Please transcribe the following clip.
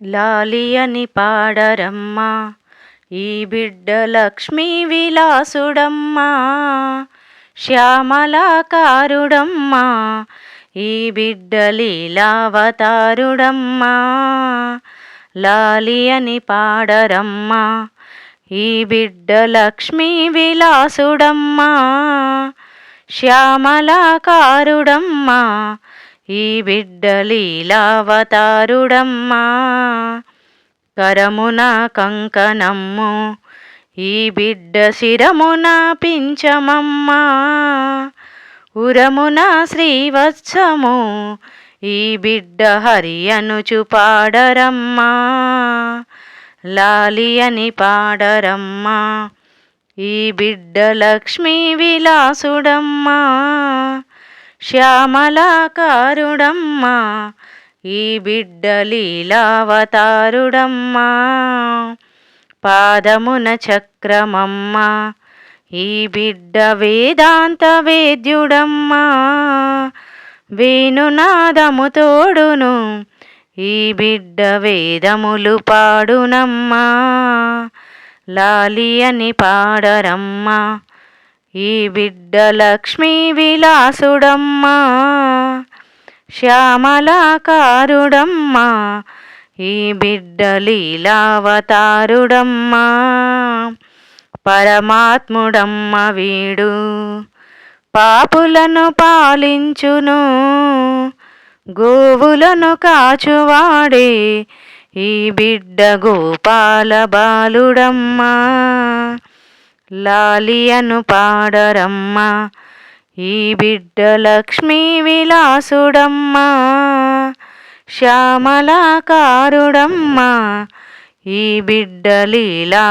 లాలి అని పాడరమ్మా ఈ బిడ్డ లక్ష్మీ విలాసుడమ్మా శ్యామలాకారుడమ్మా ఈ బిడ్డ లీలావతారుడమ్మా లాలి అని పాడరమ్మా ఈ బిడ్డ లక్ష్మీ విలాసుడమ్మా శ్యామలాకారుడమ్మా ఈ బిడ్డ లీలావతారుడమ్మా కరమున కంకణమ్ము ఈ బిడ్డ శిరమున పించమమ్మా ఉరమున శ్రీవత్సము ఈ బిడ్డ హరి అనుచు పాడరమ్మా. లాలి అని పాడరమ్మా ఈ బిడ్డ లక్ష్మీ విలాసుడమ్మా. శ్యామలాకారుడమ్మా ఈ బిడ్డ లీలావతారుడమ్మా. పాదమున చక్రమమ్మా ఈ బిడ్డ వేదాంత వేద్యుడమ్మా. వేణునాదము తోడును ఈ బిడ్డ వేదములు పాడునమ్మా. లాలి అని పాడరమ్మా ఈ బిడ్డ లక్ష్మీ విలాసుడమ్మా శ్యామలాకారుడమ్మా ఈ బిడ్డ లీలావతారుడమ్మా పరమాత్ముడమ్మ వీడు. పాపులను పాలించును గోవులను కాచువాడే ఈ బిడ్డ గోపాల బాలుడమ్మా. లాలి పాడరమ్మ ఈ బిడ్డ లక్ష్మీ విలాసుడమ్మా శ్యామలాకారుడమ్మ ఈ బిడ్డ లీలావతారుడమ్మా.